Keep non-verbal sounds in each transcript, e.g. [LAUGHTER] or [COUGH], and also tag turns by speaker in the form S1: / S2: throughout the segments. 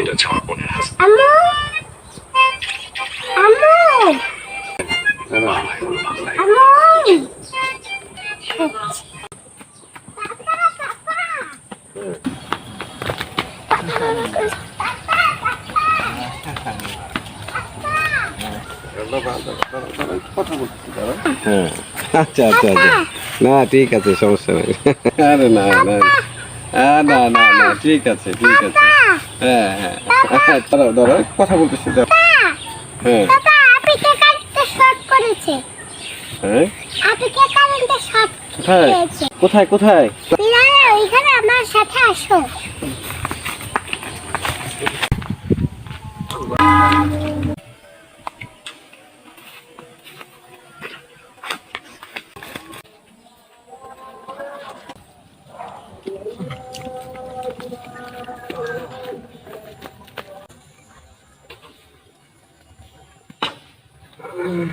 S1: এটা ছাড়া মনে আছে
S2: আম্মু আম্মু আম্মু
S3: হ্যাঁ আচ্ছা আচ্ছা আচ্ছা। না ঠিক আছে সমস্যা নেই। আরে না না না না না ঠিক আছে ঠিক আছে। হ্যাঁ হ্যাঁ। [LAUGHS] দাঁড়াও দাঁড়াও কথা বলতেছি দাঁড়াও। হ্যাঁ। হ্যাঁ। কোথায়? কোথায় কোথায়?
S2: ওইখানে আমার সাথে আসো।
S3: ừ.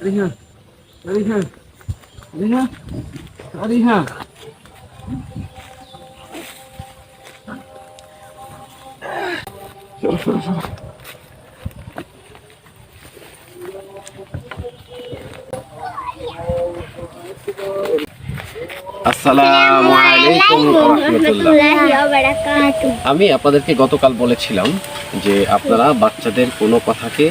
S3: đi ha đi ha đi ha đi ha Rồi, rồi, rồi. আসসালামু আলাইকুম আমি আপনাদেরকে গতকাল বলেছিলাম যে আপনারা বাচ্চাদের কোনো কথাকে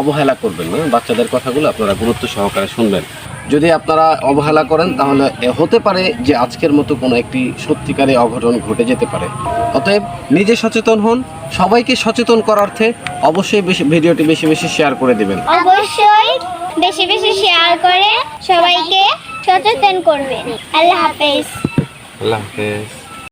S3: অবহেলা করবেন না বাচ্চাদের কথাগুলো আপনারা গুরুত্ব সহকারে শুনবেন। যদি আপনারা অবহেলা করেন তাহলে হতে পারে যে আজকের মতো কোনো একটি সত্যিকারে অঘটন ঘটে যেতে পারে। অতএব নিজে সচেতন হন সবাইকে সচেতন করার্থে অবশ্যই বেশি ভিডিওটি বেশি বেশি শেয়ার করে দিবেন।
S2: অবশ্যই বেশি বেশি শেয়ার করে সবাইকে সচেতন করবেন। আল্লাহ হাফেজ।
S3: আল্লাহ হাফেজ।